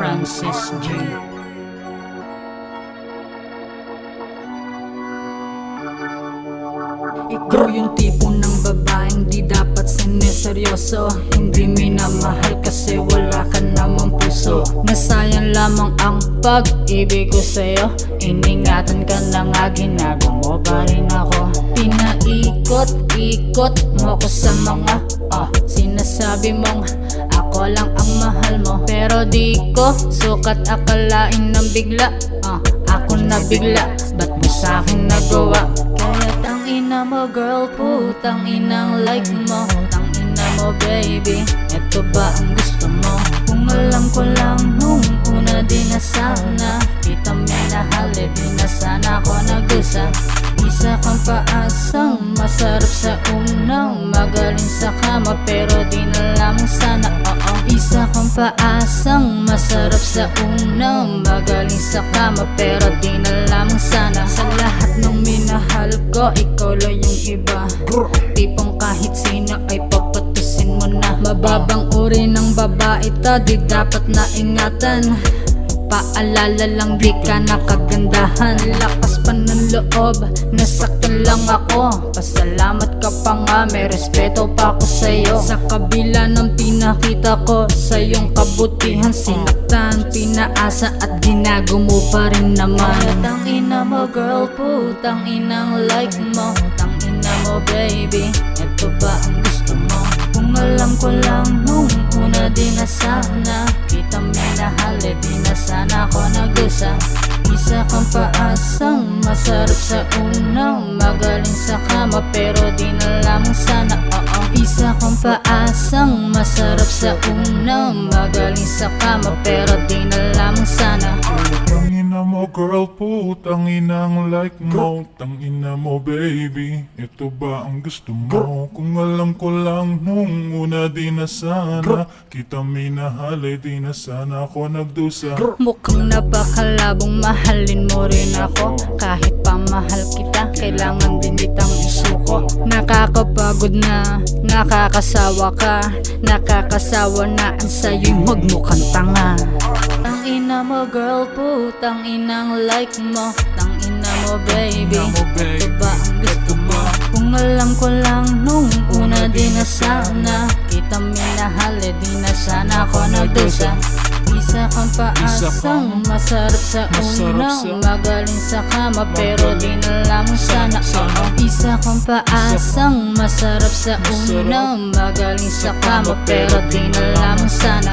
Francis J. Ikaw yung tipo ng babaeng di dapat sineseryoso. Hindi minamahal kasi wala ka namang puso. Nasayang lamang ang pag-ibig ko sa'yo. Iningatan ka na nga ginagawa pa rin ako. Pinaikot-ikot mo ko sa mga ah, Sinasabi mong ako lang ang mahal mo Pero di ko sukat akalain ng bigla ah, Ako na bigla, ba't mo sa'kin nagawa? Kaya tang ina mo girl, putang inang like mo Tang ina mo baby, eto ba ang gusto mo? Kung alam ko lang nung una di na sana Kita minahal, eh, di na sana ako nag-usa Isa kang paasang masarap sa unang Magaling sa kama pero di na lamang sana isa kang paasang masarap sa unang Magaling sa kama pero di na lamang sana. Sa lahat ng minahal ko, ikaw lang yung iba. Tipong kahit sino ay papatusin mo na. Mababang uri ng babae to, di dapat na ingatan. Paalala lang di ka nakagandahan. Lakas pa ng loob, nasaktan lang ako. Pasalamat ka pa nga, may respeto pa ako sa'yo. Sa kabila ng pinakita ko sa iyong kabutihan. Sinaktan, pinaasa at ginago mo pa rin naman. Tang ina mo girl, putang inang like mo. Tang ina mo baby, eto ba ang gusto mo? Kung alam ko lang nung una di na sana. Kita minahal eh di na sana ako nag-usa Isa kang paasang masarap sa unang Magaling sa kama. Pero di na lamang sana Oo. Isa kang paasang masarap sa unang Magaling sa kama pero di na lamang sana. Tangina mo girl, putang inang like mo. Tangina mo baby, ito ba ang gusto mo? Kung alam ko lang nung una di na sana. Kita minahal eh di na sana ako nagdusa. Mukhang napakalabong mahalin mo rin ako. Kahit pa mahal kita, kailangan din kitang isuko. Nakakapagod na, nakakasawa ka. Nakakasawa na ang sa'yo'y magmukhang tanga. Tang ina mo girl, putang inang like mo. Tang ina mo baby, ito ba ang gusto mo? Kung alam ko lang nung una di na sana. Kita minahal eh di na sana ako nagdusa Isa kang paasang masarap sa unang Magaling sa kama pero di na Isa kang paasang masarap sa unang Magaling sa kama pero di na lamang sana